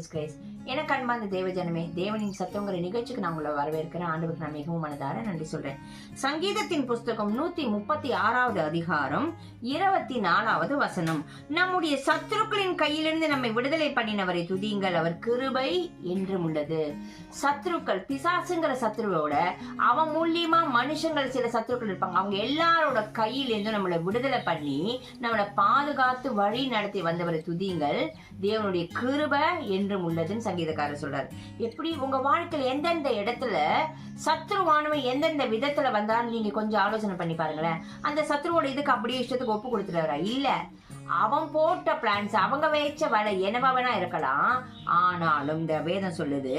Jesus Christ எனக்கு அன்பார்ந்த தேவ ஜனமே தேவனின் சத்தங்கிற நிகழ்ச்சிக்கு நான் உங்களை வரவேற்கிறேன். ஆண்டவருக்கு நான் மிகவும் மனதார நன்றி சொல்றேன். சங்கீதத்தின் புஸ்தகம் நூத்தி முப்பத்தி ஆறாவது அதிகாரம் இருபத்தி நாலாவது வசனம். நம்முடைய சத்துருக்களின் கையிலிருந்து நம்மை விடுதலை பண்ணினவரை துதியுங்கள். அவர் கிருபை என்றும் உள்ளது. சத்துருக்கள் பிசாசுங்கிற சத்ருவோட அவன் மூலியமா மனுஷங்கள் சில சத்துருக்கள் இருப்பாங்க. அவங்க எல்லாரோட கையிலிருந்து நம்மளை விடுதலை பண்ணி நம்மளை பாதுகாத்து வழி நடத்தி வந்தவரை துதியுங்கள். தேவனுடைய கிருபை என்று என்றும் உள்ளதுன்னு சங்கீதக்காரர் சொல்றார். எப்படி உங்க வாழ்க்கையில் எந்தெந்த இடத்துல சத்ருவானவன் எந்தெந்த விதத்துல வந்தான்னு நீங்க கொஞ்சம் ஆலோசனை பண்ணி பாருங்களேன். அந்த சத்ருவோட இதுக்கு அப்படியே இஷ்டத்துக்கு ஒப்பு கொடுத்துருவாரா இல்ல. அவன் போட்ட பிளான்ஸ் அவங்க வச்ச வலை என்னவா வேணா இருக்கலாம். ஆனாலும் இந்த வேதம் சொல்லுது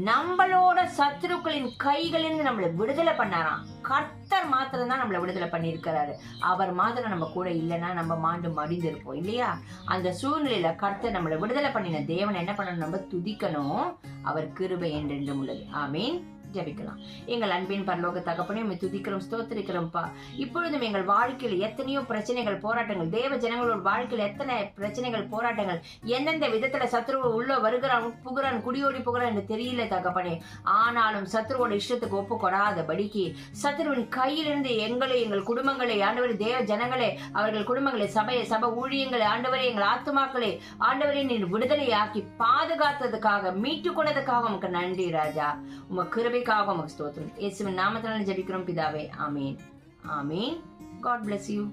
நம்மளோட சத்துருக்களின் கைகளிலிருந்து நம்மளை விடுதலை பண்ணாராம். கர்த்தர் மாத்திரம் தான் நம்மளை விடுதலை பண்ணியிருக்கிறாரு. அவர் மாத்திரம் நம்ம கூட இல்லைன்னா நம்ம மாண்டு மடிந்திருப்போம் இல்லையா? அந்த சூழ்நிலையில கர்த்தர் நம்மளை விடுதலை பண்ணின தேவனை என்ன பண்ணணும்? நம்ம துதிக்கணும். அவர் கிருபை என்றென்றும் உள்ளது. ஆமீன். ஜபிக்கலாம். எங்கள் அன்பின் பரலோக தகப்பனே உண்மை துதிக்கிறோம் ஸ்தோத்திரிக்கிறோம்ப்பா இப்பொழுதும் எங்கள் வாழ்க்கையில் எத்தனையோ பிரச்சனைகள் போராட்டங்கள் தேவ ஜனங்களோட வாழ்க்கையில் எத்தனை பிரச்சனைகள் போராட்டங்கள் எந்தெந்த விதத்துல சத்ரு உள்ள வருகிறான் புகிறான் குடியோடி புகிறான் என்று தெரியல தகப்பனே. ஆனாலும் சத்ருவோட இஷ்டத்துக்கு ஒப்பு கொடாதபடிக்கு சத்ருவின் கையிலிருந்து எங்களை எங்கள் குடும்பங்களை ஆண்டவர் தேவ ஜனங்களே அவர்கள் குடும்பங்களை சபையை சபை ஊழியங்களை ஆண்டவரே எங்கள் ஆத்துமாக்களை ஆண்டவரே நீர் விடுதலையாக்கி பாதுகாத்ததுக்காக மீட்டு கொண்டதுக்காக உமக்கு நன்றி ராஜா. உம கிருபைக்காக உமக்கு ஸ்தோத்திரம். இயேசுவின் நாமத்தினால ஜெபிக்கிறோம் பிதாவே. ஆமேன். ஆமேன். God bless you